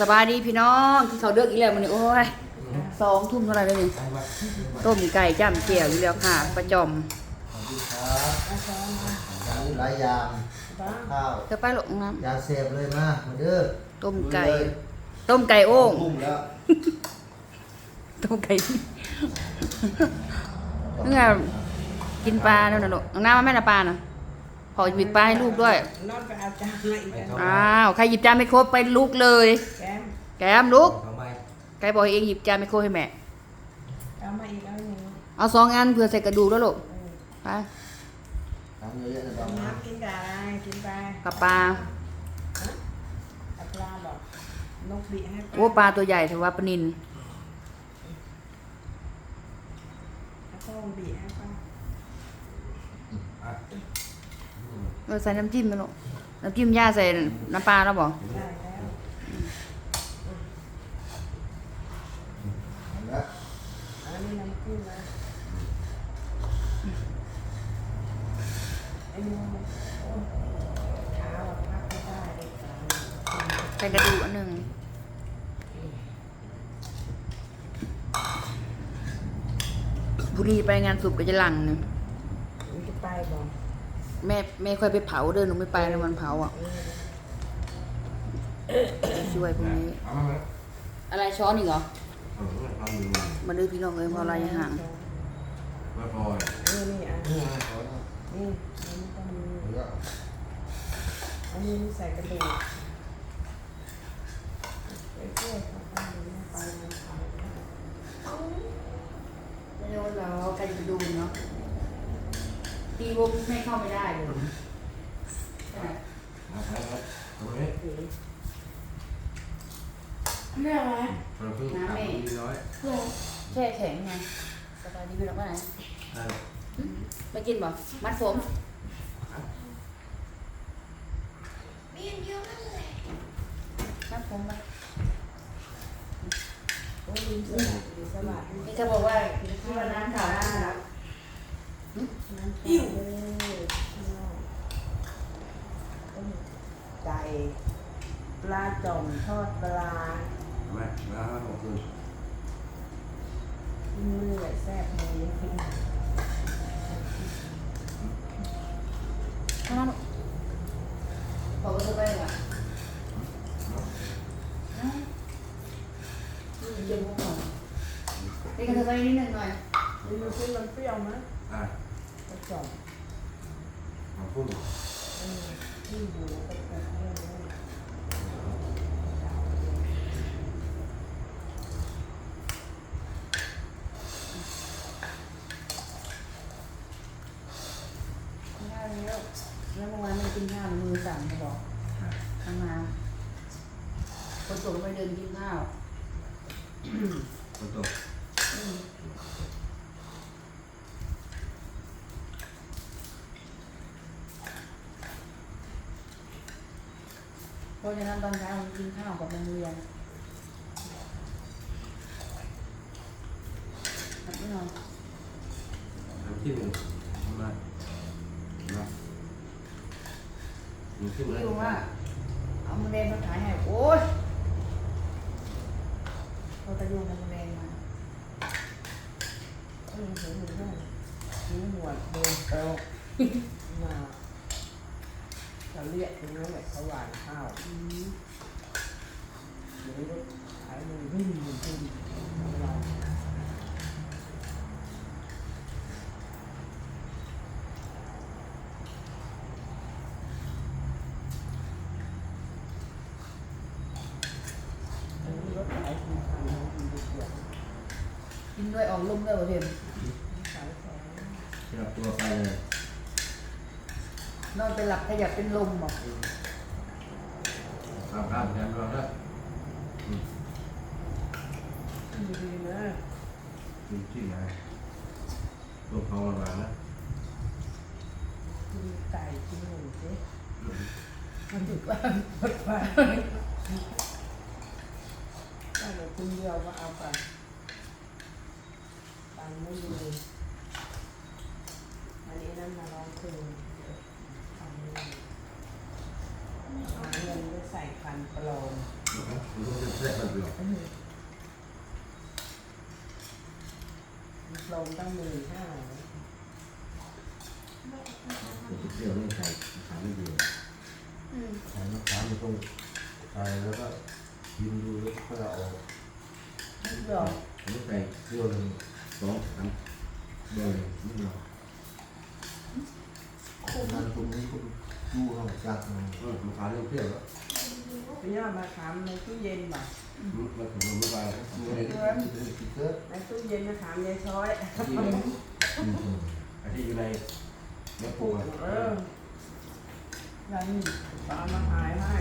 สบายดีพี่น้องที่เขาเลือกอีกแล้วมันนี่โอ้ยสองทุ่มเท่าไหร่เลยนี่ต้มไก่จ้ำเจียวอยู่แล้วค่ะประจอมสวัสดีครับอย่างนี้หลายอย่างข้าวเธอไปหลงน้ยาเสพเลยมามาเด้อำต้มไก่ ต้มไก่โอ่งทุ่มแล้วต้มไก่เมื่อกินปลาแล้วนะลูกเอาน้ำมาแม่ละปลานะ ขอหยิบปลาให้ลูกด้วย นอนไปเอาจานมาอีกแล้วอ้าว ใครหยิบจานไม่ครบไปลูกเลย แกมแกมลูกทำไมไก่บอกเองหยิบจานไม่ครบให้แม่ เอามาอีกแล้วนี่เอาสองอันเผื่อใส่กระดูกแล้วลูกไปทำเยอะๆนะตอนนี้น้ำกินกับอะไรกินไปกับปลา กับปลาบอกนกบีให้โอ้ปลาตัวใหญ่ถือว่าปลานินแล้วก็บีให้ป้า เออใส่น้ำจิ้มไปลูกน้ำจิ้มย่าใส่น้ำปลาแล้วบอกได้แล้วเห็นแล้วอันนี้น้ำจิ้มนะไอ้นี่มันโอ้ขาบบพักใส่กระดูกอันหนึ่งบุรีไปงานศพกับจะหลังหนึ่งจะไปบอก แม่แม่ค่อยไปเผาเดินหนูไม่ไปแล้วมันเผาอะเออช่วยพวกนี้เอามาไหมอะไรช้อนอีกเหรอเออทำอยู่มาดื้อพี่น้องเลยเพราะอะไรห่างไม่พอนี่นี่อะนี่ไงขอนะนี่อันนี้ก็มีเดี๋ยวอันนี้ใส่กระดูกไปช่วยเขาทำนี้ไปมันเผาได้เร็วเราใครจะไปดูเนาะ ตีวงไม่เข้าไม่ได้เลยมาใช้ครับตรงนี้เรื่องอะไรเราเพิ่งทำดีน้อยแช่แข็งไงสบายดีพี่น้องว่าไหนได้ไม่กินบ่มัดผมมัดผมมาโอ้ยลืมสลัดลืมสลัดนี่เขาบอกว่าที่วันนั้นข่าวหน้านะ น้ำอิ่วเลยต้มไก่ปลา จ่อมทอดปลาไหมแล้วหกคืนมือไหลแซ่บนี้ข้างนอกบอกว่าจะไปเหรอเย็นพวกเราไปกันเถอะไปนิดหนึ่งหน่อยมันมันขึ้นมันเปรี้ยวไหมอะปลาจ่อมมาพูดเออที่อยู่กับกระเทียมเลย กินข้าวแล้ว แล้วเมื่อวานไม่กินข้าวมือสั่นเขาบอกทำงานคนส่งไปเดินกินข้าวคนตกเพราะฉะนั้นตอนเช้าผมกินข้าวกับโรงเรียนครับพี่น้องน้ำจิ้มมามา มีขึ้นแล้วพี่ว่าเอามะเร็งมาขายให้โอ๊ยเขาตะยุงเอามะเร็งมาเออเห็นมันด้วยนิ้วหนวดโดนเตามาเขาเรียกตรงนั้นแหละเขาหวานข้าวอืมหรือว่าขายมันวิ่งมันวิ่งเรา อันนี้รถขายคุณคันนะคุณดูเดือด กิน ด้วยออกลมด้วยประเทศขายของที่เราตัวไปเลยนอนเป็นหลับขยับเป็นลมบอกตามการกันเราแล้วดีๆนะมีที่ไหนตัวเขามาแล้วกินไก่กินหมูสิมันถึกว่าหมดไปถ้าเราคุณเดียวก็เอาไป ตังค์ไม่มีอันนี้นั่นมาลองคืนตังค์ไม่มีหาเงินไปใส่ขันปลอมมันต้องเป็นแซ่บแบบเดียวปลอมตั้งหมื่นห้าเที่ยวนี่ใส่ขายไม่ดีอืมใส่มะขามมันต้องใส่แล้วก็กินดูแล้วก็เอาไม่หรอกอันนี้ใส่เที่ยวนึ่ สองสามเบอร์นี่เนาะนั่นตรงนี้คุณดูเขาจากมันเออมะขามเปรี้ยวแล้วไปย่ามาถามในตู้เย็นบ่ะมันถึงมันไม่ไปแล้วมันเกิดในตู้เย็นมาถามยายช้อยอันที่อยู่ในเนื้อปูอะเออแล้วนี่เอามาขายให้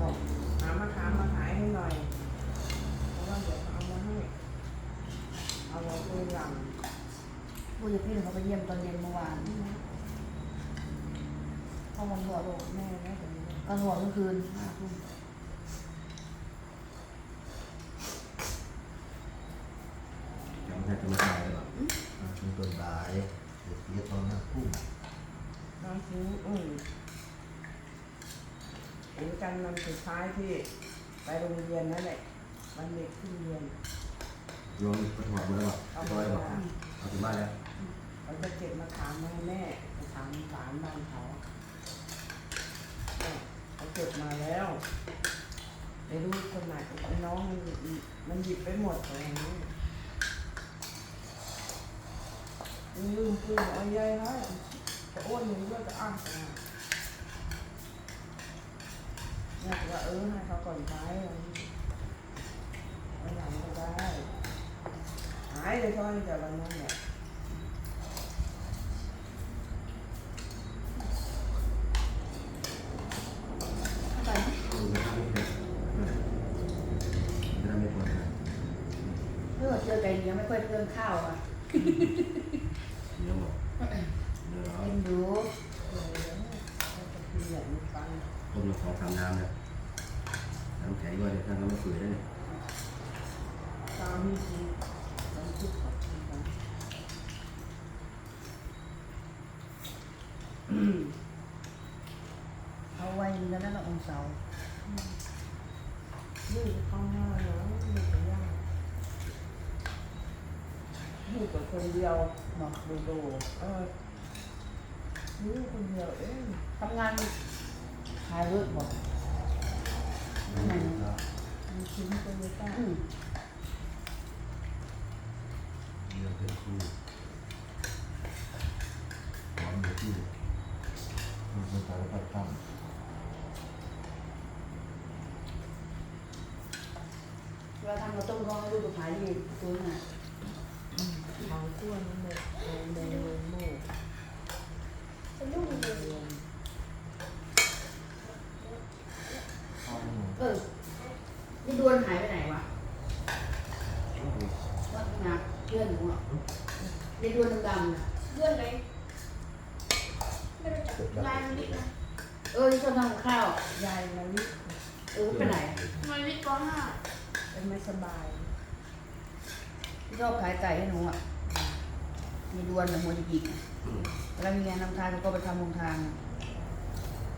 บอกหามาถามมาขายให้หน่อยเพราะว่าเดี๋ยวเอามาให้เอาไว้คุยห ลังผู้ใหญ่พี่เขาไปเยี่ยมตอนเย็นเมื่อวานเขาวันหัวบอกแม่นะตรงนี้ตอนหัวเมื่อคืนห้าทุ่มจำแค่จะมาตายเลยหรอเป็นต้นตายเดี๋ยวเสียตอนนั้นพุ่งน้องซื้ออืมเห็นกันมันสุดท้ายที่ไปโรงเรียนนั่นแหละวันเด็กขึ้นเรียน โยนไปถอดมาแล้วบอกร้อยบอกเอาถึงบ้านแล้วเขาจะเก็บมาถามมาให้แม่มาถามสารบ้านเขาเนี่ยเขาเก็บมาแล้วไม่รู้คนไหนน้องมันมันหยิบไปหมดอะไรอย่างนี้ลืมปืนเอาใหญ่ให้จะอ้วนหนึ่งด้วยจะอ้างนะเนี่ยว่าเออให้เขาก่อนใช้วันหลังก็ได้ายเลยช้อนจากวันนั้นเนี่ยเพื่อเจอไก่เหนียวไม่ค่อยเพิ่มข้าวอะเดี๋ยวบอกเดี๋ยวกินดูเออเขาจะเปลี่ยนฟังต้มละสองสามน้ำเนี่ยน้ำแข็งด้วยเนี่ยถ้าน้ำไม่ฝืนได้เนี่ยตามที่จริงคิดกับที่นะอืม เอาไว้ แล้วนั่นละองเสาลูกเข้าหน้าเนาะลูกจะยากลูกกับคนเดียวบ ทำเราต้องร้องรูปภาษาญี่ปุ่น่ะเขาขั้วนี่หมดโมโมโมสะดุ้งเลยเออนี่ดวนหายไปไหนวะว่านะเพื่อนหนูอะในดวนดำๆน่ะเพื่อนไหนไม่รู้จักลายมันดินะเออที่ชอบทำข้าวยายมาวิเออไปไหนมาวิป .5 ันไม่สบายพี่ชอบขายไก่ให้หนูอะ มีดวนแต่มวจหยิกแล้วมีงานนำทางก็ไปทำโรงทาง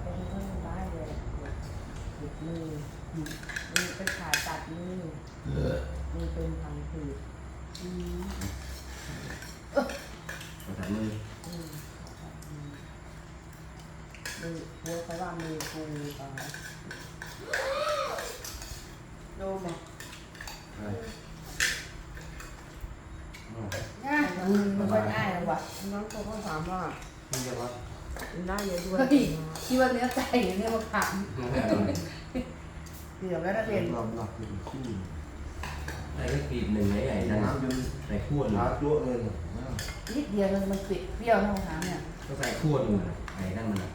เปทำโรงได้เลยหยิกมือมือไปขายตัดมือมือเป็นทางผืดตัดมือมือหัวเขาว่ามือกูตาโดนไหม ใช่ง่ายอืมไม่ค่อยง่ายหรอกว่ะน้องเขาก็ถามว่าที่เรียกว่าได้เยอะด้วยเฮ้ยคิดว่าเนื้อไก่เนื้อมะขามเกือบแล้วนักเรียนลำหนักเป็นคู่ไอ้กรีบหนึ่งไอ้ไอ้นั่นน้ำจนใส่ขั้วหนึ่งขาจั่วเลยนิดเดียวมันมันเปรี้ยวนะมะขามเนี่ยก็ใส่ขั้วหนึ่งนะไอ้นั่นมันนะ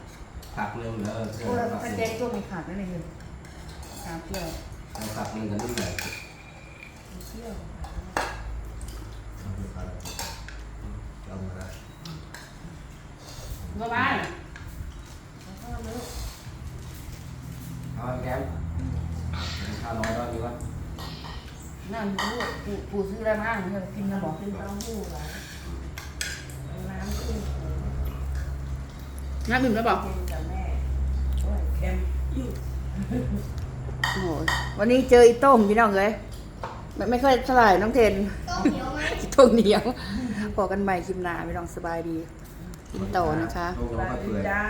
ผักหนึ่งแล้วเพื่โอ้อนแล้วผักถ้าหนึ่งงต้มมีขาดนั่นเองขามเปรี้ยวผักหนึ่งกันนิดหน่ ที่ยวมันเป็นอะไรเอามาได้ก็บ้านแล้วก็เนื้อเอาแก้มข้าวน้อยแล้วดีวะนั่นรู้ปูปูซื้ออะไรมาเนี่ยกินนะบอกเป็นเต้าหู้เหรอน้ำขึ้นน้ำดื่มแล้วบอกกินกับแม่โอ้ยเค็มอยู่ โอ้โหวันนี้เจออีโต้งพี่น้องเลย ไม่ไม่ค่อยเท่าไหร่น้องเทนต้องเหนียวไหมอีโต้งเหนียวพอกันใหม่คลิปหน้าพี่น้องสบายดีกินต่อนะคะโลกสเราวัสก็ดีเปื่อยจ้า